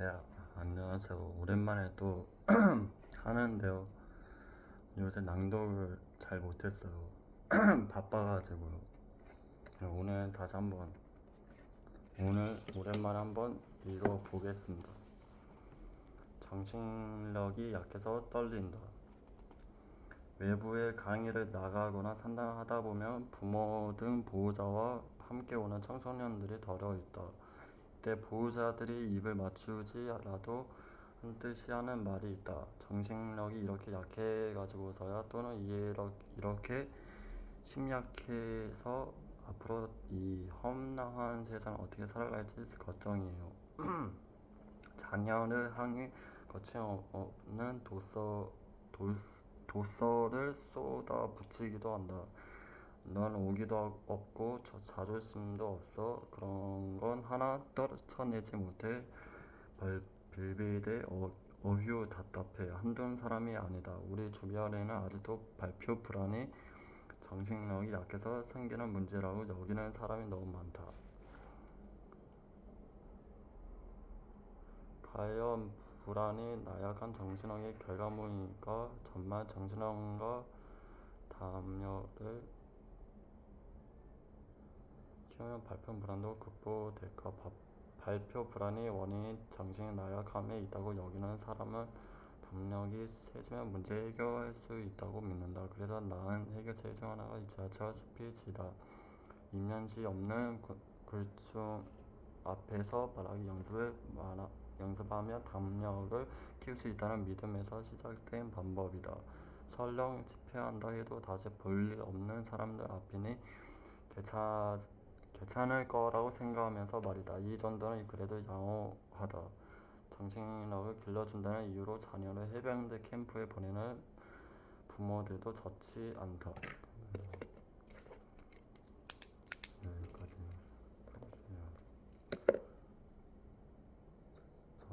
네, 안녕하세요. 오랜만에 또 하는데요. 요새 낭독을 잘 못했어요. 바빠가지고요. 네, 오늘 다시 한번, 오늘 오랜만에 한번 읽어보겠습니다. 정신력이 약해서 떨린다. 외부에 강의를 나가거나 산다하다 보면 부모 등 보호자와 함께 오는 청소년들이 덜어 있다. 이때 보호자들이 입을 맞추지라도 한 뜻이 하는 말이 있다. 정신력이 이렇게 약해가지고서야 또는 이렇게, 이렇게 심약해서 앞으로 이 험난한 세상 어떻게 살아갈지 걱정이에요. 자녀를 향해 거침없는 도서, 도, 도서를 쏟아붙이기도 한다. 넌 오기도 없고 저 자존심도 없어. 그런 건 하나 떨쳐내지 못해. 벌, 빌빌대 어, 어휴 답답해. 한두 사람이 아니다. 우리 주변에는 아직도 발표 불안이 정신력이 약해서 생기는 문제라고 여기는 사람이 너무 많다. 과연 불안이 나약한 정신력의 결과물이니까 정말 정신력과 담요를 키우면 발표 불안도 극복될까? 바- 발표 불안이 원인이 정신의 나약함에 있다고 여기는 사람은 담력이 세지면 문제 해결할 수 있다고 믿는다. 그래서 나은 해결책 중 하나가 이 지하철 숲이지다. 이면시 없는 굴- 굴중 앞에서 말하기 연습을 말하, 연습하며 담력을 키울 수 있다는 믿음에서 시작된 방법이다. 설령 집회한다 해도 다시 볼 일 없는 사람들 앞이니 괜찮, 괜찮을 거라고 생각하면서 말이다. 이 정도는 그래도 양호하다. 정신력을 길러준다는 이유로 자녀를 해병대 캠프에 보내는 부모들도 적지 않다.